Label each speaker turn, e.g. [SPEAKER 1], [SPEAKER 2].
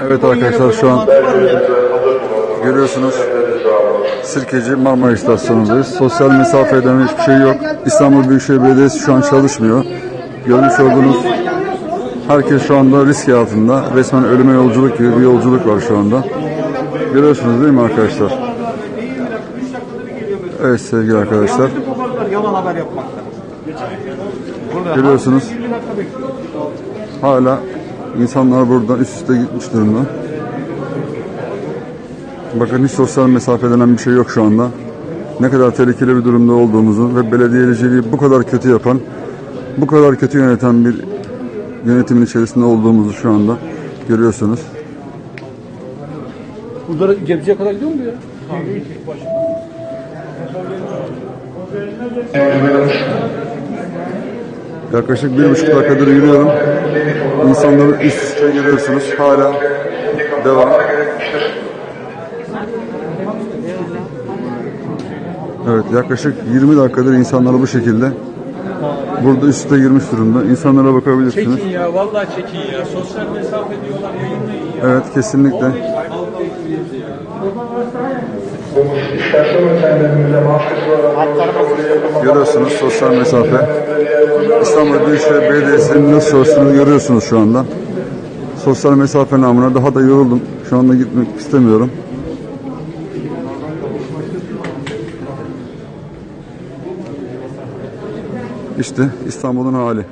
[SPEAKER 1] Evet arkadaşlar şu an görüyorsunuz Sirkeci Marmara İstasyonu'ndayız. Sosyal mesafe ödeme hiçbir şey yok. İstanbul Büyükşehir Belediyesi şu an çalışmıyor. Görmüş olduğunuz herkes şu anda risk altında. Resmen ölüme yolculuk gibi bir yolculuk var şu anda. Görüyorsunuz değil mi arkadaşlar? Evet sevgili arkadaşlar. Görüyorsunuz. Hala insanlar buradan üst üste gitmiş durumda. Bakın hiç sosyal mesafe denen bir şey yok şu anda. Ne kadar tehlikeli bir durumda olduğumuzu ve belediyeciliği bu kadar kötü yapan, bu kadar kötü yöneten bir yönetimin içerisinde olduğumuzu şu anda görüyorsunuz.
[SPEAKER 2] Burada Gebze'ye kadar gidiyor mu bu ya?
[SPEAKER 1] Yaklaşık bir buçuk dakikadır yürüyorum. İnsanları üst üste görüyorsunuz. Hala devam. Evet yaklaşık 20 dakikadır insanlar bu şekilde burada üst üste girmiş durumda. İnsanlara bakabilirsiniz.
[SPEAKER 3] Çekin ya vallahi çekin ya. Sosyal mesafe diyorlar yayınlayın ya.
[SPEAKER 1] Evet kesinlikle. Görüyorsunuz sosyal mesafe. İstanbul Büyükşehir Belediyesi'nin nasıl çalıştığını görüyorsunuz şu anda. Sosyal mesafe namına daha da yoruldum. Şu anda gitmek istemiyorum. İşte İstanbul'un hali.